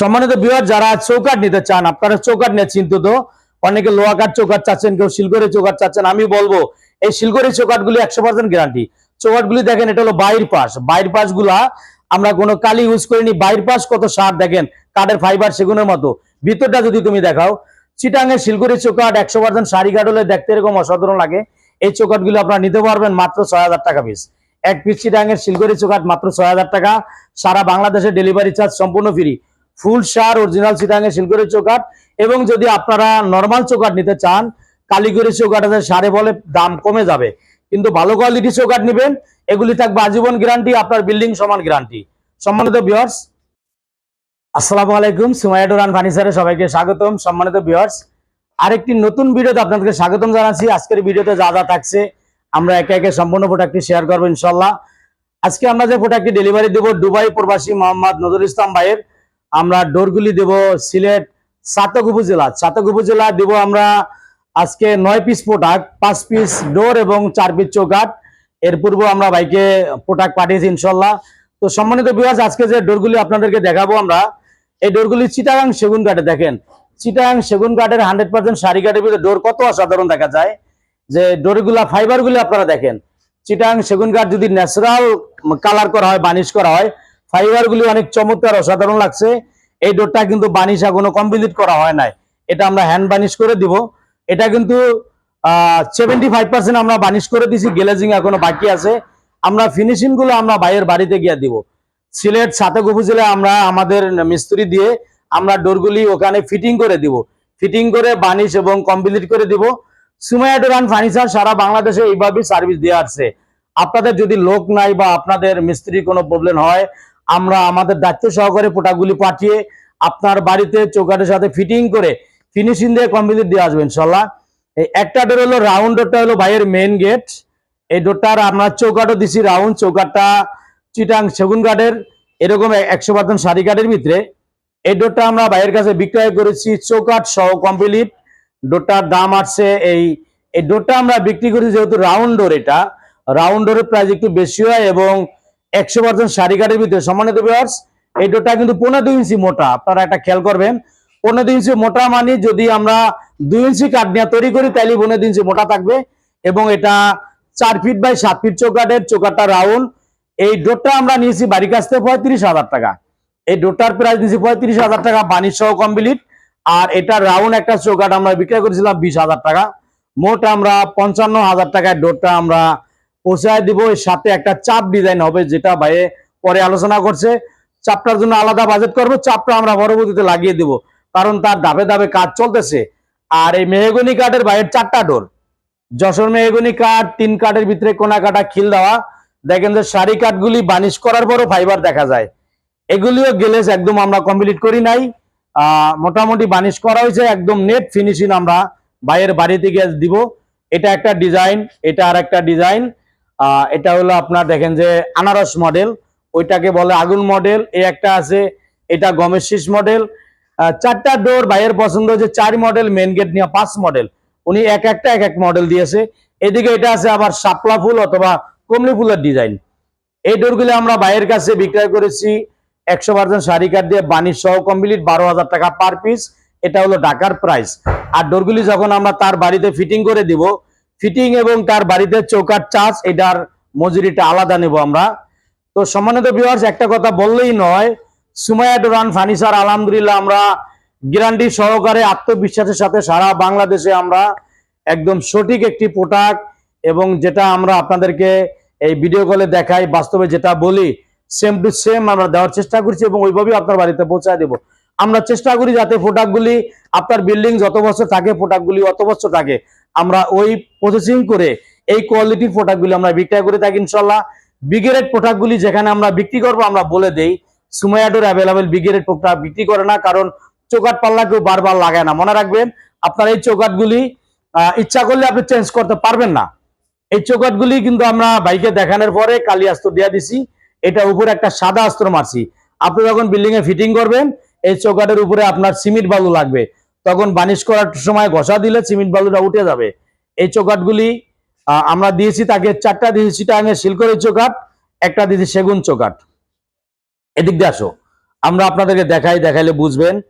সম্মানিত বিহার যারা চৌকাট নিতে চান, আপনারা চৌকাট নিয়ে চিন্তিত। অনেকে লোহাকার চৌকাট চাচ্ছেন, কেউ শিলগড়ি চৌকাট চাচ্ছেন, আমি বলব, এই শিলগড়ি চৌকাটগুলি একশো পার্সেন্ট গ্যারান্টি চৌকাটগুলি দেখেন, এটা হলো বাইর পাশ। বাইর পাশগুলা আমরা কোনো কালি ইউজ করিনি। বাইর পাশ কত সার দেখেন, কাঠের ফাইবার সেগুনের মতো। ভিতরটা যদি তুমি দেখাও চিটাঙ্গের শিলগড়ি চৌকাট একশো পার্সেন্ট শাড়ি কাঠ হলে দেখতে এরকম অসাধারণ লাগে। এই চৌকাটগুলো আপনারা নিতে পারবেন মাত্র ছয় হাজার টাকা পিস এক পিস চিটাঙ্গের শিলগড়ি চৌকাট মাত্র ছয় হাজার টাকা। সারা বাংলাদেশে ডেলিভারি চার্জ সম্পূর্ণ ফ্রি ফুল সার অরিজিনাল চিটাঙ্গের শিলগড়ি চৌকাট এবং যদি আপনারা নর্মাল চৌকাট নিতে চান, কালীগড়ি চৌকাট আছে, সারে বলে দাম কমে যাবে। কিন্তু ভালো কোয়ালিটি চৌকাট নেবেন, এগুলি থাকবে আজীবন গ্যারান্টি আপনার বিল্ডিং সমান গ্যারান্টি সম্মানিত বিয়ার্স আসসালামু আলাইকুম, সুমাইয়া ডোরান ফার্নিচারে সবাইকে স্বাগতম। সম্মানিত বিয়ার্স আরেকটি নতুন ভিডিওতে আপনাদেরকে স্বাগতম জানাচ্ছি। আজকের ভিডিওতে যা যা থাকছে, আমরা একে একে সম্পূর্ণ প্রোডাক্টটি শেয়ার করব ইনশাল্লাহ আজকে আমরা যে প্রোডাক্টটি ডেলিভারি দেবো, দুবাই প্রবাসী মোহাম্মদ নজরুল ইসলাম ভাইয়ের আমরা ডোরগুলি দেব সিলেট সাতক উপজেলা। সাতক উপজেলা দেব আমরা আজকে নয় পিস প্রোডাক্ট পাঁচ পিস ডোর এবং চার পিস চৌকাট এর পূর্বে আমরা বাইকে প্রোডাক্ট পাঠিয়েছি ইনশাল্লাহ তো সম্মানিত বিভাগ আজকে যে ডোরগুলি আপনাদেরকে দেখাবো আমরা, এই ডোরগুলি চিটাগাং সেগুন কাঠে দেখেন। চিটাগাং সেগুন কাঠের হান্ড্রেড পার্সেন্ট শাড়ি কাঠের ভিতরে ডোর কত অসাধারণ দেখা যায়। যে ডোরগুলা, ফাইবারগুলি আপনারা দেখেন। চিটাং সেগুন কাঠ যদি ন্যাচারাল কালার করা হয়, বানিশ করা হয় ফাইবারগুলি অনেক চমৎকার, অসাধারণ লাগছে। এই ডোরটা কিন্তু বানিশ এখনও কমপ্লিট করা হয় নাই। এটা আমরা হ্যান্ড বানিশ করে দিব। এটা কিন্তু আমরা বানিশ করে দিছি, গ্লেজিং এখনও বাকি আছে। আমরা ফিনিশিংগুলো আমরা বাড়িতে গিয়ে দিব। সিলেট উপজেলায় আমরা আমাদের মিস্ত্রি দিয়ে আমরা ডোরগুলি ওখানে ফিটিং করে দিব। ফিটিং করে বানিশ এবং কমপ্লিট করে দিব। সুমাইয়া ডোর ফার্নিচার সারা বাংলাদেশে এইভাবেই সার্ভিস দিয়ে আসছে আপনাদের যদি লোক নাই বা আপনাদের মিস্ত্রির কোনো প্রবলেম হয় আমরা আমাদের দায়িত্ব সহকারে পোটাগুলি পাঠিয়ে আপনার বাড়িতে চৌকাটের সাথে ফিটিং করে ফিনিশিং দিয়ে কমপ্লিট দিয়ে আসবেন ইনশাল্লাহ। এই একটা ডোর হলো রাউন্ড ডোরটা হলো বাইরের মেইন গেট এই ডোরটার আমরা চৌকাটও দিছি রাউন্ড চৌকাটটা চিটাং সেগুন কাঠের, এরকম একশো পার্সেন্ট শাড়ি কাঠের ভিতরে। এই ডোরটা আমরা বাইরের কাছে বিক্রয় করেছি চৌকাট সহ কমপ্লিট ডোরটার দাম আসছে এই এই ডোরটা আমরা বিক্রি করেছি যেহেতু রাউন্ড ডোর এটা। রাউন্ড ডোরের প্রাইস একটু বেশি হয় এবং একশো পার্সেন্ট শাড়ি কাঠের ভিতরে সম্মানিত ভিউয়ার্স এই ডোরটা কিন্তু পনেরো দুই ইঞ্চি মোটা। আপনারা একটা খেয়াল করবেন, পনেরো দুই ইঞ্চি মোটা মানে যদি আমরা দুই ইঞ্চি কাঠ নিয়ে তৈরি করি তাহলে পনেরো দুই ইঞ্চি মোটা থাকবে। এবং এটা চার ফিট বাই সাত ফিট চৌকাঠের চৌকাঠটা রাউন্ড এই ডোরটা আমরা নিয়েছি বাড়ির কাছ থেকে পঁয়ত্রিশ হাজার টাকা। এই ডোরটার প্রাইস নিয়েছি পঁয়ত্রিশ হাজার টাকা বাণিজ্য সহ কমপ্লিট আর এটা রাউন্ড একটা চৌকাঠ আমরা বিক্রয় করেছিলাম বিশ হাজার টাকা। মোট আমরা পঞ্চান্ন হাজার টাকায় ডোরটা আমরা পৌঁছায় দিব, এর সাথে একটা চাপ ডিজাইন হবে, যেটা ভাইয়ে পরে আলোচনা করছে। চাপটার জন্য আলাদা বাজেট করব, চাপটা আমরা পরবর্তীতে লাগিয়ে দিব, কারণ তার ধাপে ধাপে কাজ চলতেছে। আর এই মেহগনি কাঠের বাইরের চারটা ডোর যশোর মেহগনি কাঠ তিন কাঠের ভিতরে কোনা কাটা খিল দেওয়া। দেখেন যে শাড়ি কাঠগুলি বানিশ করার পরও ফাইবার দেখা যায়। এগুলিও গেলেস একদম আমরা কমপ্লিট করি নাই। মোটামুটি বানিশ করা হয়েছে, একদম নেট ফিনিশিং আমরা বাইরের বাড়িতে থেকে দিব। এটা একটা ডিজাইন এটা আর একটা ডিজাইন এটা হলো আপনার দেখেন যে আনারস মডেল ওইটাকে বলে আগুন মডেল এই একটা আছে, এটা গমের শীষ মডেল চারটা ডোর বাইরের পছন্দ হচ্ছে চার মডেল মেন গেট নিয়ে পাঁচ মডেল উনি এক একটা এক এক মডেল দিয়েছে। এদিকে এটা আছে আবার শাপলা ফুল অথবা কমলি ফুলের ডিজাইন এই ডোরগুলো আমরা বাইরের কাছে বিক্রয় করেছি। একশো পার্সেন্ট শাড়ি কাঠ দিয়ে বানিশ সহ কমপ্লিট বারো হাজার টাকা পার পিস এটা হলো ঢাকার প্রাইস আর ডোরগুলি যখন আমরা তার বাড়িতে ফিটিং করে দিব ফিটিং এবং তার বাড়িতে চৌকার চার্জ এটার মজুরিটা আলাদা নেব আমরা। তো সম্মানিত ভিউয়ার্স একটা কথা বললেই নয়, সুমাইয়া ডোরান ফার্নিচার আলহামদুলিল্লাহ আমরা গ্যারান্টি সহকারে আত্মবিশ্বাসের সাথে সারা বাংলাদেশে আমরা একদম সঠিক একটি প্রোডাক্ট এবং যেটা আমরা আপনাদেরকে এই ভিডিও কলে দেখাই, বাস্তবে যেটা বলি সেম টু সেম আমরা দেওয়ার চেষ্টা করছি এবং ওইভাবেই আপনার বাড়িতে পৌঁছায় দেবো। আমরা চেষ্টা করি যাতে প্রোডাক্টগুলি আপনার বিল্ডিং যত বছর থাকে, প্রোডাক্টগুলি অত বছর থাকে, আমরা ওই প্রসেসিং করে এই কোয়ালিটির প্রোডাক্টগুলি আমরা বিক্রয় করে থাকি ইনশাল্লাহ বিগেরেট প্রোডাক্টগুলি যেখানে আমরা বিক্রি করব, আমরা বলে দেই সুমায়াডোর অ্যাভেলেবেল বিগেরেট প্রোডাক্ট বিক্রি করে না, কারণ চৌকাট পাল্লা কেউ বারবার লাগায় না। মনে রাখবেন, আপনার এই চৌকাটগুলি ইচ্ছা করলে আপনি চেঞ্জ করতে পারবেন না। এই চৌকাটগুলি কিন্তু আমরা বাইকে দেখানোর পরে কালি আস্ত দিয়ে দিছি। এটা উপরে একটা সাদা অস্ত্র মারছি। আপনি যখন বিল্ডিং এ ফিটিং করবেন এই চৌকাটের উপরে আপনার সিমেন্ট বালু লাগবে। তখন বানিশ করার সময় ঘষা দিলে সিমেন্ট বালুটা উঠে যাবে। এই চৌকাটগুলি আমরা দিয়েছি তাকে চারটা দিয়েছি চিটাঙের শিলকরের চৌকাট, একটা দিয়েছি সেগুন চৌকাট। এদিক দিয়ে আসো। আমরা আপনাদেরকে দেখাই, দেখাইলে বুঝবেন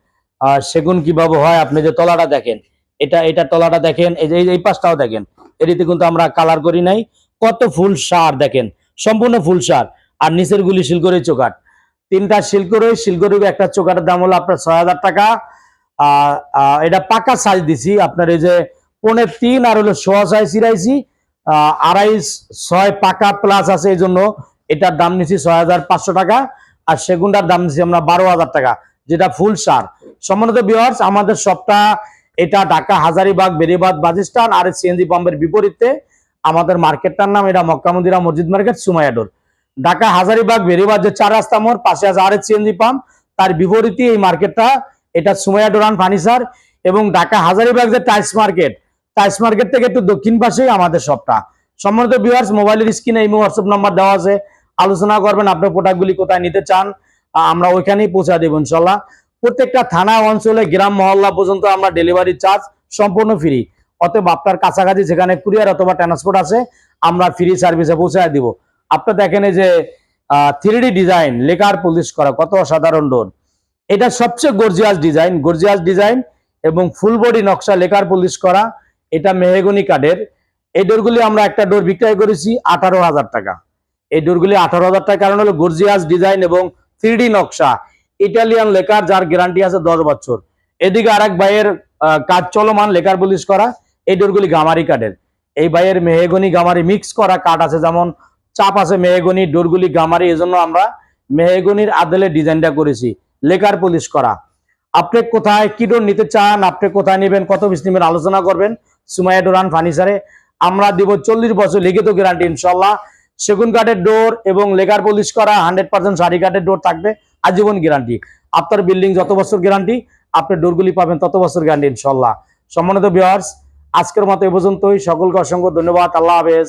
সেগুন কীভাবে হয়, আপনি যে তলাটা দেখেন। এটা এটা তলাটা দেখেন, এই যে, এই- পাশটাও দেখেন। এটিতে কিন্তু আমরা কালার করি নাই। কত ফুল সার দেখেন, সম্পূর্ণ ফুল সার। আর নিচের গুলি শিলকরি চোকাট। তিনটা শিলকরি শিলকরি একটা চোকাটের দাম হলো আপনার ছয় হাজার টাকা। এটা পাকা সাইজ দিছি, আপনার এই যে পনেরো তিন আর হলো সোয়া ছয় সিরাইছি আড়াই ছয় পাকা প্লাস আছে এই জন্য এটার দাম নিচ্ছি ছয় হাজার পাঁচশো টাকা। আর সেগুনটার দাম নিচ্ছি আমরা বারো হাজার টাকা, যেটা ফুল সার। সম্মানিত বিহার্স আমাদের সবটা এটা ঢাকা হাজারিবাগ, বেরিবাদ বাজিস্তান আর সিএনজি পাম্পের বিপরীতে। আমাদের মার্কেটটার নাম এটা মক্কা মন্দিরা মসজিদ মার্কেট সুমাইয়াডোর ঢাকা হাজারিবাগ বেরিবাদ যে চার রাস্তা মোড়, পাশে আছে আর সিএনজি পাম্প, তার বিপরীতে এই মার্কেটটা, এটা সুমাইয়াডোরান ফার্নিচার এবং ঢাকা হাজারিবাগ যে টাইলস মার্কেট টাইলস মার্কেট থেকে একটু দক্ষিণ পাশেই আমাদের সবটা সম্মানিত ভিউয়ার্স মোবাইলের স্ক্রিনে এই হোয়াটসঅ্যাপ নাম্বার দেওয়া আছে। আলোচনা করবেন আপনার প্রোডাক্টগুলি কোথায় নিতে চান আমরা ওইখানেই পৌঁছা দেবো ইনশাল্লাহ প্রত্যেকটা থানা, অঞ্চলে, গ্রাম, মহল্লা পর্যন্ত আমরা ডেলিভারি চার্জ সম্পূর্ণ ফ্রি অতএব আপনার কাছাকাছি যেখানে কুরিয়ার অথবা ট্রান্সপোর্ট আছে, আমরা ফ্রি সার্ভিসে পৌঁছায় দিব। আপনি দেখেন এই যে থ্রি ডিজাইন লেকার পুলিশ করা কত অসাধারণ ডোর এটা সবচেয়ে গর্জিয়াস ডিজাইন গর্জিয়াস ডিজাইন এবং ফুল বডি নকশা লেকার পুলিশ করা এটা মেহেগনি কাঠের। এই ডোরগুলি আমরা একটা ডোর বিক্রয় করেছি আঠারো হাজার টাকা। এই ডোরগুলি আঠারো হাজার টাকা কারণ হলো গর্জিয়াস ডিজাইন এবং থ্রি নকশা। ইটালিয়ান লেকার যার গ্যারান্টি আছে দশ বছর। এদিকে আরেক ভাইয়ের আহ, কাজ চলমান লেকার পুলিশ করা এই ডোরগুলি গামারি কাঠের। এই ভাইয়ের মেহেগনি গামারি মিক্স করা কাঠ আছে যেমন চাপ আছে মেহেগনি, ডোরগুলি, গামারি, এজন্য আমরা মেহেগনির আদলে ডিজাইনটা করেছি। লেকার পুলিশ করা। আপনি কোথায় কি ডোর নিতে চান, আপনি কোথায় নেবেন, কত পিস নেবেন আলোচনা করবেন সুমাইয়া ডোরান ফার্নিচারে আমরা দিব চল্লিশ বছর লিখিত গ্যারান্টি ইনশাল্লাহ সেগুন কাঠের ডোর এবং লেকার পলিশ করা, হান্ড্রেড পার্সেন্ট শাড়ি কাঠের ডোর থাকবে, আজীবন গ্যারান্টি। আপনার বিল্ডিং যত বছর গ্যারান্টি, আপনি ডোরগুলি পাবেন তত বছর গ্যারান্টি ইনশাল্লাহ সম্মানিত ভিউয়ার্স, আজকের মতো এ পর্যন্তই। সকলকে অসংখ্য ধন্যবাদ। আল্লাহ হাফেজ।